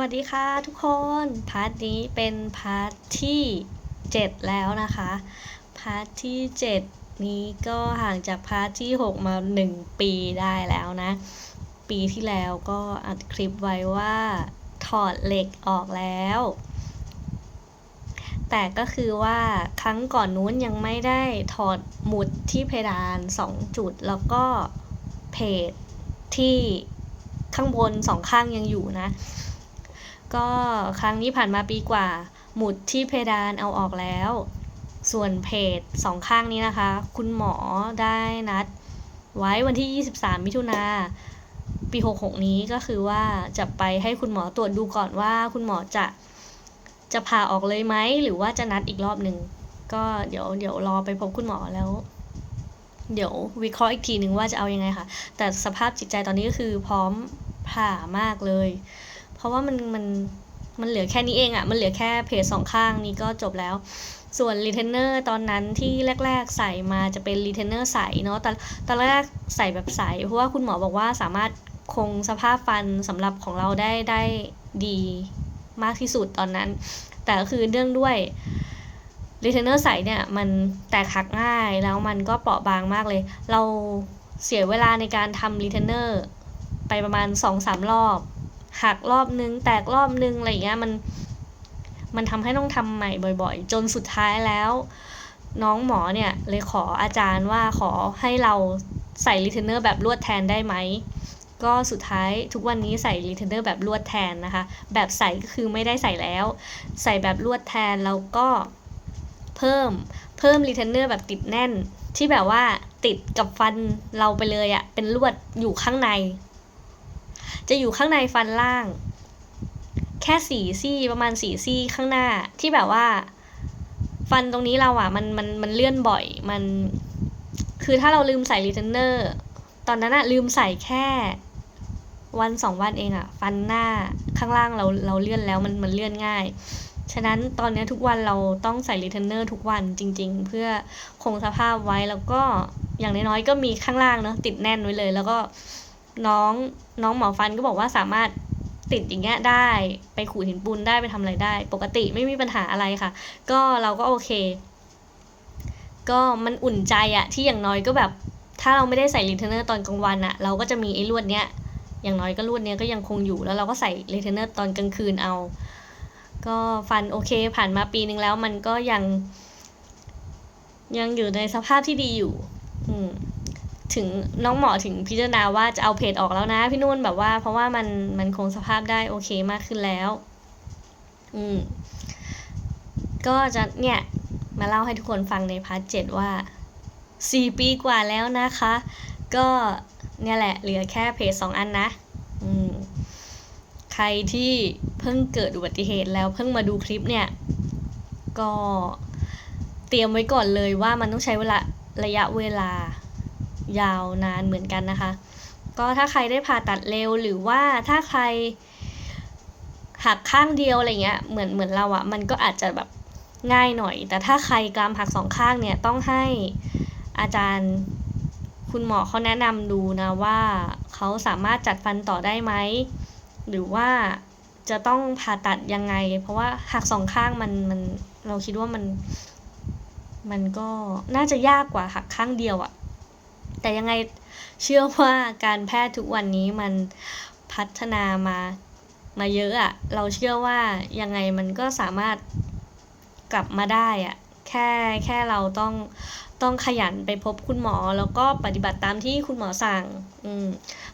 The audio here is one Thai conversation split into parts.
วัสดีค่ะทุกคน พาร์ทนี้เป็นพาร์ทที่ 7 แล้วนะคะ พาร์ทที่ 7 นี้ก็ห่างจากพาร์ทที่ 6 มา 1 ปีได้แล้วนะ ปีที่แล้วก็อัดคลิปไว้ว่าถอดเหล็กออกแล้ว แต่ก็คือว่าครั้งก่อนนู้นยังไม่ได้ถอดหมุดที่เพดาน 2 จุด แล้วก็เพจที่ข้างบนสองข้างยังอยู่นะ ก็ครั้งนี้ผ่านมาปีกว่า หมุดที่เพดานเอาออกแล้ว ส่วนเพจสองข้างนี้นะคะ คุณหมอได้นัด ไว้วันที่ 23 มิถุนาปี 66 นี้ก็คือว่าจะไปให้คุณหมอตรวจดูก่อนว่าคุณหมอจะจะผ่าออกเลยไหมหรือว่าจะนัดอีกรอบหนึ่งก็เดี๋ยวเดี๋ยวรอไปพบคุณหมอแล้ว เดี๋ยววิเคราะห์อีกทีหนึ่งว่าจะเอายังไงค่ะ แต่สภาพจิตใจตอนนี้ก็คือพร้อมผ่ามากเลย เพราะว่ามันมันมันเหลือแค่นี้เองอะ่ะ มันเหลือแค่เพจสองข้างนี้ก็จบแล้ว ส่วนรีเทนเนอร์ตอนนั้นที่แรก ๆ ใส่มาจะเป็นรีเทนเนอร์ใสเนาะแต่ตอนแรกใส่แบบใส เพราะว่าคุณหมอบอกว่าสามารถคงสภาพฟันสำหรับของเราได้ได้ดีมากที่สุดตอนนั้น แต่ก็คือเรื่องด้วยรีเทนเนอร์ใสเนี่ยมันแตกหักง่ายแล้วมันก็เปราะบางมากเลย เราเสียเวลาในการทำรีเทนเนอร์ไปประมาณ2อสรอบ หักรอบนึง แตกรอบนึงอะไรเงี้ยมันมันทำให้ต้องทำใหม่บ่อยๆ จนสุดท้ายแล้ว น้องหมอเนี่ยเลยขออาจารย์ว่าขอให้เราใส่รีเทนเนอร์แบบลวดแทนได้ไหม ก็สุดท้ายทุกวันนี้ใส่รีเทนเนอร์แบบลวดแทนนะคะ แบบใส่ก็คือไม่ได้ใส่แล้ว ใส่แบบลวดแทนแล้วก็เพิ่มเพิ่มรีเทนเนอร์แบบติดแน่น ที่แบบว่าติดกับฟันเราไปเลยอะเป็นลวดอยู่ข้างใน จะอยู่ข้างในฟันล่าง แค่สี่ซี่ประมาณสี่ซี่ข้างหน้าที่แบบว่า ฟันตรงนี้เราอะมันมันมันเลื่อนบ่อยมัน คือถ้าเราลืมใส่รีเทนเนอร์ตอนนั้นอะลืมใส่แค่วันสองวันเองอะฟันหน้าข้างล่างเราเราเลื่อนแล้วมันมันเลื่อนง่าย ฉะนั้นตอนนี้ทุกวันเราต้องใส่รีเทนเนอร์ทุกวันจริง ๆ เพื่อคงสภาพไว้แล้วก็อย่างน้อยๆก็มีข้างล่างเนาะติดแน่นไว้เลย แล้วก็ น้องน้องหมอฟันก็บอกว่าสามารถติดอย่างเงี้ยได้ไปขูดหินปูนได้ไปทำอะไรได้ ปกติไม่มีปัญหาอะไรค่ะ ก็เราก็โอเค ก็มันอุ่นใจอะที่อย่างน้อยก็แบบ ถ้าเราไม่ได้ใส่รีเทนเนอร์ตอนกลางวันอะเราก็จะมีไอ้ลวดเนี้ยอย่างน้อยก็ลวดเนี้ยก็ยังคงอยู่แล้วเราก็ใส่รีเทนเนอร์ตอนกลางคืนเอา ก็ฟันโอเค ผ่านมาปีนึงแล้วมันก็ยัง ยังอยู่ในสภาพที่ดีอยู่ อืม ถึงน้องหมอถึงพิจารณาว่าจะเอาเพจออกแล้วนะพี่นุ่นแบบว่า เพราะว่ามันมันคงสภาพได้โอเคมากขึ้นแล้ว อืม ก็จะเนี่ย มาเล่าให้ทุกคนฟังในพาร์ทเจ็ดว่าสี่ปีกว่าแล้วนะคะ ก็เนี่ยแหละ เหลือแค่เพจสองอันนะ อืม ใครที่เพิ่งเกิดอุบัติเหตุแล้วเพิ่งมาดูคลิปเนี่ย ก็เตรียมไว้ก่อนเลยว่ามันต้องใช้เวลาระยะเวลา ยาวนานเหมือนกันนะคะ ก็ถ้าใครได้ผ่าตัดเร็วหรือว่าถ้าใครหักข้างเดียวอะไรเงี้ยเหมือนเหมือนเราอะมันก็อาจจะแบบง่ายหน่อย แต่ถ้าใครกรามหักสองข้างเนี่ยต้องให้อาจารย์คุณหมอเขาแนะนำดูนะว่าเขาสามารถจัดฟันต่อได้ไหมหรือว่าจะต้องผ่าตัดยังไง เพราะว่าหักสองข้างมันมันเราคิดว่ามัน มันก็น่าจะยากกว่าหักข้างเดียวอะ แต่ยังไงเชื่อว่าการแพทย์ทุกวันนี้มันพัฒนามามาเยอะอะเราเชื่อว่ายังไงมันก็สามารถกลับมาได้อะแค่แค่เราต้องต้องขยันไปพบคุณหมอแล้วก็ปฏิบัติตามที่คุณหมอสั่ง อืม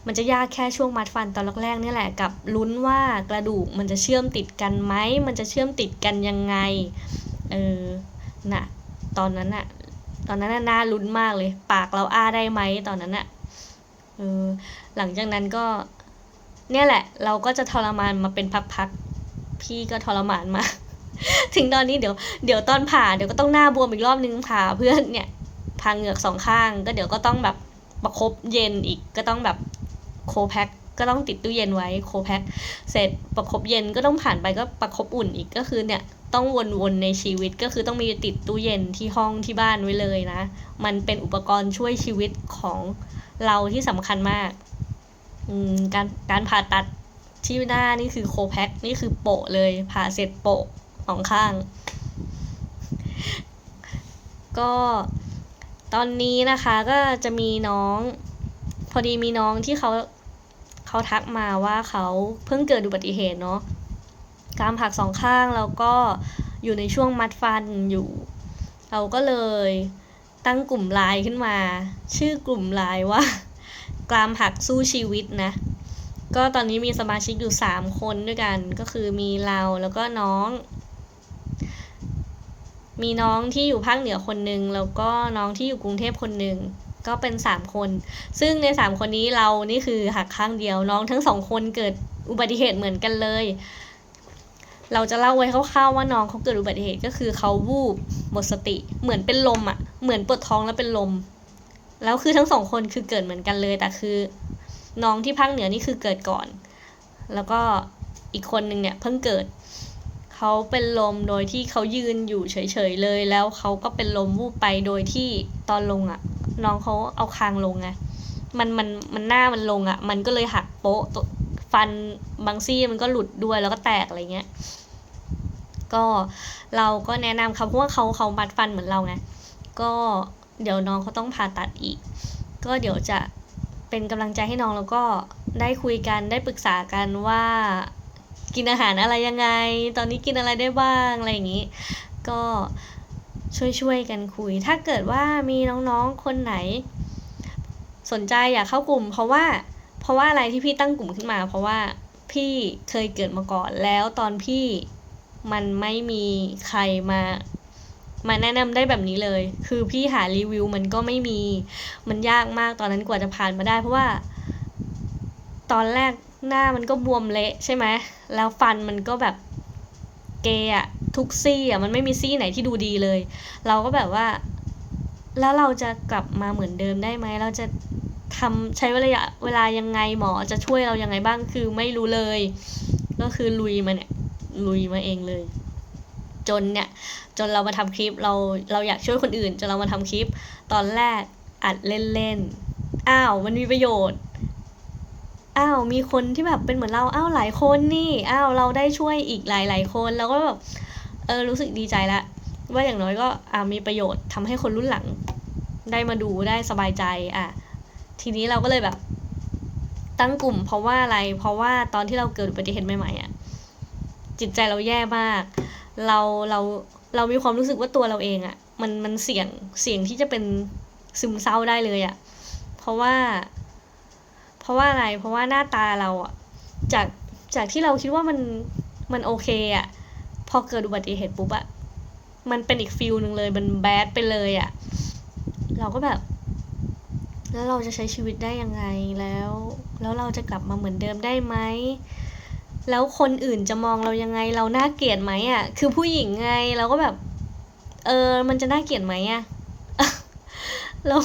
มันจะยากแค่ช่วงมัดฟันตอนแรกๆนี่แหละกับลุ้นว่ากระดูกมันจะเชื่อมติดกันไหม มันจะเชื่อมติดกันยังไง เออ น่ะ ตอนนั้นอะ ตอนนั้นน่าลุ้นมากเลย ปากเราอ้าได้ไหมตอนนั้นอะเออหลังจากนั้นก็ เนี่ยแหละ เราก็จะทรมานมาเป็นพักๆพี่ก็ทรมานมา ถึงตอนนี้เดี๋ยวเดี๋ยวตอนผ่าเดี๋ยวก็ต้องหน้าบวมอีกรอบนึงผ่าเพื่อนเนี่ยพาเหงือกสองข้าง ก็เดี๋ยวก็ต้องแบบประครบเย็นอีกก็ต้องแบบโคแพ็คก็ต้องติดตู้เย็นไว้โคแพ็คเสร็จประครบเย็นก็ต้องผ่านไปก็ประครบอุ่นอีกก็คือเนี่ย ต้องวนๆในชีวิตก็คือต้องมีติดตู้เย็นที่ห้องที่บ้านไว้เลยนะ มันเป็นอุปกรณ์ช่วยชีวิตของเราที่สำคัญมากมการการผ่าตัดที่หน้านี่คือโคแพ็คนี่คือโปะเลย ผ่าเสร็จโปะสองข้าง ก็ตอนนี้นะคะก็จะมีน้อง พอดีมีน้องที่เขาเขาทักมาว่าเขาเพิ่งเกิดอุบัติเหตุเนาะ กรามหักสองข้างแล้วก็อยู่ในช่วงมัดฟันอยู่ เราก็เลยตั้งกลุ่มไลน์ขึ้นมา ชื่อกลุ่มไลน์ว่ากรามหักสู้ชีวิตนะ ก็ตอนนี้มีสมาชิกอยู่สามคนด้วยกัน ก็คือมีเราแล้วก็น้อง มีน้องที่อยู่ภาคเหนือคนหนึ่งแล้วก็น้องที่อยู่กรุงเทพคนหนึ่งก็เป็นสามคน ซึ่งในสามคนนี้เรานี่คือหักข้างเดียว น้องทั้งสองคนเกิดอุบัติเหตุเหมือนกันเลย เราจะเล่าไว้คร่าวๆว่าน้องเขาเกิดอุบัติเหตุก็คือเขาวูบหมดสติ เหมือนเป็นลมอะ เหมือนปวดท้องแล้วเป็นลม แล้วคือทั้งสองคนคือเกิดเหมือนกันเลย แต่คือ น้องที่ภาคเหนือนี่คือเกิดก่อน แล้วก็อีกคนหนึ่งเนี่ยเพิ่งเกิด เขาเป็นลมโดยที่เขายืนอยู่เฉยๆเลย แล้วเขาก็เป็นลมวูบไปโดยที่ตอนลงอะ่ะ น้องเขาเอาคางลงไงมันมันมันหน้ามันลงอะ่ะ มันก็เลยหักโป๊ะตัวฟันบางซี่มันก็หลุดด้วยแล้วก็แตกอะไรเงี้ย ก็เราก็แนะนำเขาเพราะว่าเขาเขามัดฟันเหมือนเราไงก็เดี๋ยวน้องเขาต้องผ่าตัดอีก ก็เดี๋ยวจะเป็นกำลังใจให้น้องแล้วก็ได้คุยกันได้ปรึกษากันว่ากินอาหารอะไรยังไง ตอนนี้กินอะไรได้บ้างอะไรอย่างนี้ ก็ช่วยๆกันคุย ถ้าเกิดว่ามีน้องๆคนไหน สนใจอยากเข้ากลุ่ม เพราะว่า เพราะว่าอะไรที่พี่ตั้งกลุ่มขึ้นมา เพราะว่าพี่เคยเกิดมาก่อนแล้วตอนพี่ มันไม่มีใครมามาแนะนำได้แบบนี้เลย คือพี่หารีวิวมันก็ไม่มี มันยากมากตอนนั้นกว่าจะผ่านมาได้ เพราะว่า ตอนแรกหน้ามันก็บวมเละใช่ไหม แล้วฟันมันก็แบบเกอะทุกซี่อะมันไม่มีซี่ไหนที่ดูดีเลย เราก็แบบว่า แล้วเราจะกลับมาเหมือนเดิมได้ไหม เราจะทำใช้เวลาเวลายังไงหมอจะช่วยเรายังไงบ้าง คือไม่รู้เลย ก็คือลุยมาเนี่ย ลุยมาเองเลย จนเนี่ย จนเรามาทำคลิปเราเราอยากช่วยคนอื่น จนเรามาทำคลิป ตอนแรกอัดเล่นๆอ้าว มันมีประโยชน์อ้าวมีคนที่แบบเป็นเหมือนเราอ้าวหลายคนนี่อ้าวเราได้ช่วยอีกหลายๆคนแล้วก็แบบเออรู้สึกดีใจละว่าอย่างน้อยก็อ่ามีประโยชน์ทำให้คนรุ่นหลัง ได้มาดูได้สบายใจอะทีนี้เราก็เลยแบบ ตั้งกลุ่มเพราะว่าอะไรเพราะว่าตอนที่เราเกิดอุบัติเหตุใหม่ๆอะ จิตใจเราแย่มาก เราเราเรามีความรู้สึกว่าตัวเราเองอะ่ะ มันมันเสี่ยงเสี่ยงที่จะเป็นซึมเศร้าได้เลยอะ่ะ เพราะว่า เพราะว่าอะไร เพราะว่าหน้าตาเราอะ่ะจากจากที่เราคิดว่ามันมันโอเคอะ่ะ พอเกิดอุบัติเหตุปุ๊บอะ่ะมันเป็นอีกฟิลหนึ่งเลยมันแบดไปเลยอะ่ะ เราก็แบบ แล้วเราจะใช้ชีวิตได้ยังไงแล้ว แล้วเราจะกลับมาเหมือนเดิมได้ไหม แล้วคนอื่นจะมองเรายังไงเราน่าเกลียดไหมอะ คือผู้หญิงไงเราก็แบบ เออ มันจะน่าเกลียดไหมอะแล้ว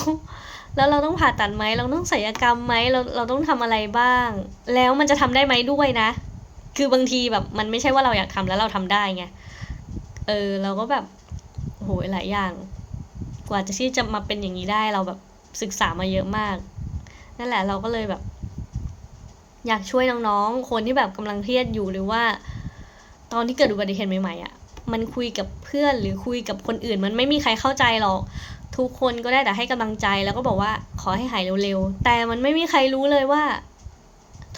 แล้วเราต้องผ่าตัดไหมเราต้องศัลยกรรมไหมเราเราต้องทำอะไรบ้าง แล้วมันจะทำได้ไหมด้วยนะ คือบางทีแบบมันไม่ใช่ว่าเราอยากทำแล้วเราทำได้ไงเออเราก็แบบโหหลายอย่าง กว่าจะที่จะมาเป็นอย่างนี้ได้เราแบบศึกษามาเยอะมาก นั่นแหละเราก็เลยแบบ อยากช่วยน้องๆ คนที่แบบกำลังเครียดอยู่หรือว่า ตอนที่เกิดอุบัติเหตุใหม่ๆอะ มันคุยกับเพื่อนหรือคุยกับคนอื่น มันไม่มีใครเข้าใจหรอก ทุกคนก็ได้แต่ให้กำลังใจแล้วก็บอกว่าขอให้หายเร็วๆ แต่มันไม่มีใครรู้เลยว่า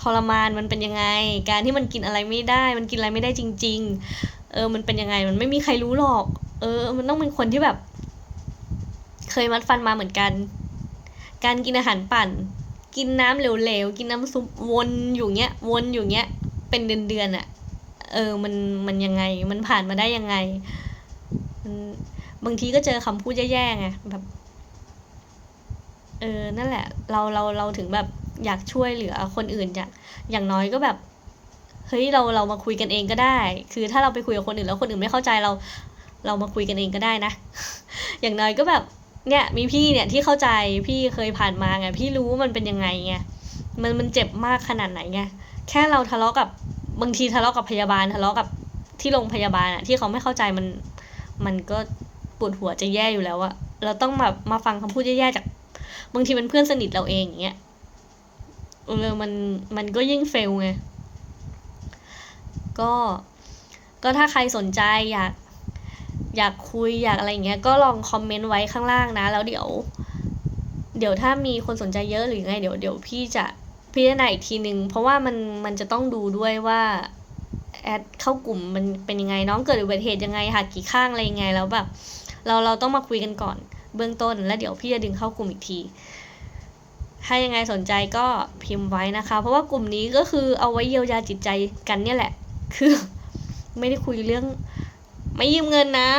ทรมานมันเป็นยังไง การที่มันกินอะไรไม่ได้ มันกินอะไรไม่ได้จริง ๆ เออ มันเป็นยังไง มันไม่มีใครรู้หรอก เออ มันต้องเป็นคนที่แบบ เคยมัดฟันมาเหมือนกัน การกินอาหารปั่น กินน้ำเหลวๆ กินน้ำซุปวนอยู่เงี้ย วนอยู่เงี้ย เป็นเดือนๆอะเออ มัน มันยังไง มันผ่านมาได้ยังไง มันบางทีก็เจอคำพูดแย่ๆไง แบบ เออ นั่นแหละ เรา เรา เราถึงแบบอยากช่วยเหลือคนอื่นอย่างอย่างน้อยก็แบบ เฮ้ย เรา เรามาคุยกันเองก็ได้ คือถ้าเราไปคุยกับคนอื่นแล้วคนอื่นไม่เข้าใจเรา เรามาคุยกันเองก็ได้นะ อย่างน้อยก็แบบ เนี่ยมีพี่เนี่ยที่เข้าใจพี่เคยผ่านมาไงพี่รู้ว่ามันเป็นยังไงไงมันมันเจ็บมากขนาดไหนไงแค่เราทะเลาะกับบางทีทะเลาะกับพยาบาลทะเลาะกับที่โรงพยาบาลอะที่เขาไม่เข้าใจมัน มันก็ปวดหัวจะแย่อยู่แล้วอะเราต้องแบบมาฟังคำพูดแย่ๆจาก บางทีเป็นเพื่อนสนิทเราเองอย่างเงี้ยเออมันมันก็ยิ่งเฟลไงก็ก็ถ้าใครสนใจอยาก อยากคุยอยากอะไรอย่างเงี้ยก็ลองคอมเมนต์ไว้ข้างล่างนะ แล้วเดี๋ยว เดี๋ยวถ้ามีคนสนใจเยอะหรือไง เดี๋ยวเดี๋ยวพี่จะพิจารณาอีกทีนึง เพราะว่ามันมันจะต้องดูด้วยว่าแอดเข้ากลุ่มมันเป็นยังไงน้องเกิดอุบัติเหตุยังไงหักกี่ข้างอะไรยังไงแล้วแบบเราเราต้องมาคุยกันก่อนเบื้องต้น แล้วเดี๋ยวพี่จะดึงเข้ากลุ่มอีกที ถ้ายังไงสนใจก็พิมพ์ไว้นะคะ เพราะว่ากลุ่มนี้ก็คือเอาไว้เยียวยาจิตใจกันเนี่ยแหละ คือ ไม่ได้คุยเรื่อง ไม่ยืมเงินนะ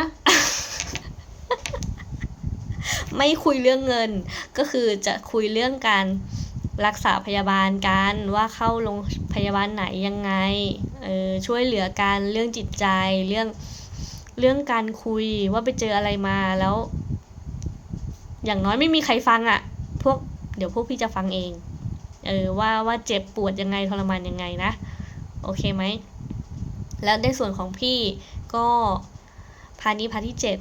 ไม่คุยเรื่องเงิน ก็คือจะคุยเรื่องการรักษาพยาบาลกันว่าเข้าโรงพยาบาลไหนยังไง เออช่วยเหลือกันเรื่องจิตใจเรื่องเรื่องการคุยว่าไปเจออะไรมาแล้ว อย่างน้อยไม่มีใครฟังอะ่ะ พวกเดี๋ยวพวกพี่จะฟังเอง เออว่าว่าเจ็บปวดยังไงทรมานยังไงนะ โอเคไหม แล้วในส่วนของพี่ ก็พานี้พาที่เจ็ด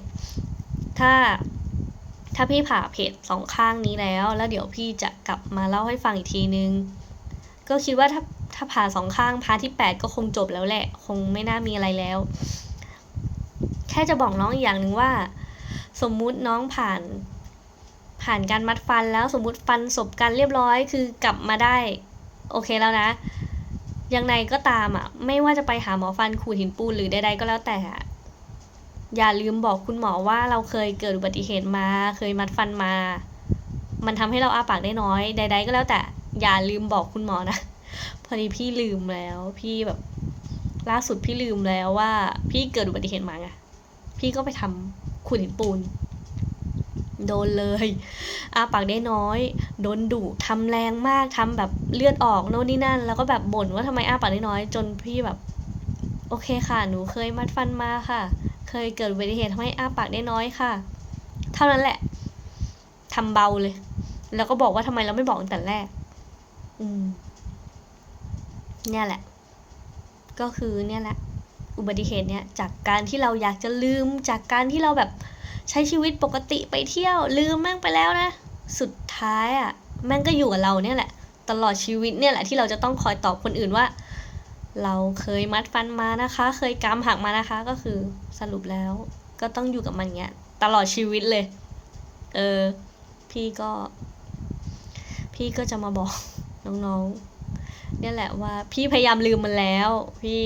ถ้าถ้าพี่ผ่าเพจสองข้างนี้แล้ว แล้วเดี๋ยวพี่จะกลับมาเล่าให้ฟังอีกทีนึง ก็คิดว่าถ้าถ้าผ่าสองข้างพาร์ทที่แปดก็คงจบแล้วแหละ คงไม่น่ามีอะไรแล้ว แค่จะบอกน้องอีกอย่างหนึ่งว่า สมมุติน้องผ่านผ่านการมัดฟันแล้วสมมุติฟันศพกันเรียบร้อยคือกลับมาได้ โอเคแล้วนะ ยังไงก็ตามอะ ไม่ว่าจะไปหาหมอฟันขูดหินปูนหรือใดๆก็แล้วแต่อะอย่าลืมบอกคุณหมอว่าเราเคยเกิดอุบัติเหตุมา เคยมัดฟันมา มันทำให้เราอ้าปากได้น้อย ใด ๆ ก็แล้วแต่ อย่าลืมบอกคุณหมอนะ พอดีพี่ลืมแล้ว พี่แบบ ล่าสุดพี่ลืมแล้วว่า พี่เกิดอุบัติเหตุมาไงพี่ก็ไปทำขูดหินปูน โดนเลยอาปากได้น้อย โดนดุทำแรงมากทำแบบเลือดออกโน่นนี่นั่น แล้วก็แบบบ่นว่าทำไมอาปากได้น้อย จนพี่แบบ โอเคค่ะ หนูเคยมัดฟันมาค่ะ เคยเกิดอุบัติเหตุทำให้อาปากได้น้อยค่ะ เท่านั้นแหละทำเบาเลย แล้วก็บอกว่าทำไมเราไม่บอกตั้งแต่แรก อืม เนี่ยแหละ ก็คือเนี่ยแหละ อุบัติเหตุเนี่ย จากการที่เราอยากจะลืมจากการที่เราแบบ ใช้ชีวิตปกติไปเที่ยวลืมแม่งไปแล้วนะ สุดท้ายอะ่ะแม่งก็อยู่กับเราเนี่ยแหละ ตลอดชีวิตเนี่ยแหละที่เราจะต้องคอยตอบคนอื่นว่า เราเคยมัดฟันมานะคะ เคยกรามหักมานะคะ ก็คือสรุปแล้วก็ต้องอยู่กับมันเงี้ย ตลอดชีวิตเลย เออ พี่ก็ พี่ก็จะมาบอกน้องๆ เนี่ยแหละว่า พี่พยายามลืมมันแล้ว พี่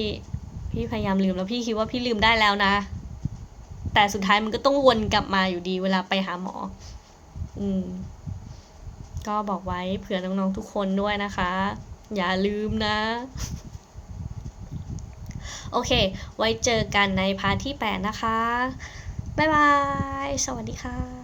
พี่พยายามลืมแล้วพี่คิดว่าพี่ลืมได้แล้วนะ แต่สุดท้ายมันก็ต้องวนกลับมาอยู่ดีเวลาไปหาหมอ อืม ก็บอกไว้เผื่อน้องๆทุกคนด้วยนะคะ อย่าลืมนะ โอเค ไว้เจอกันในพาร์ทที่ 8 นะคะ บ๊ายบาย สวัสดีค่ะ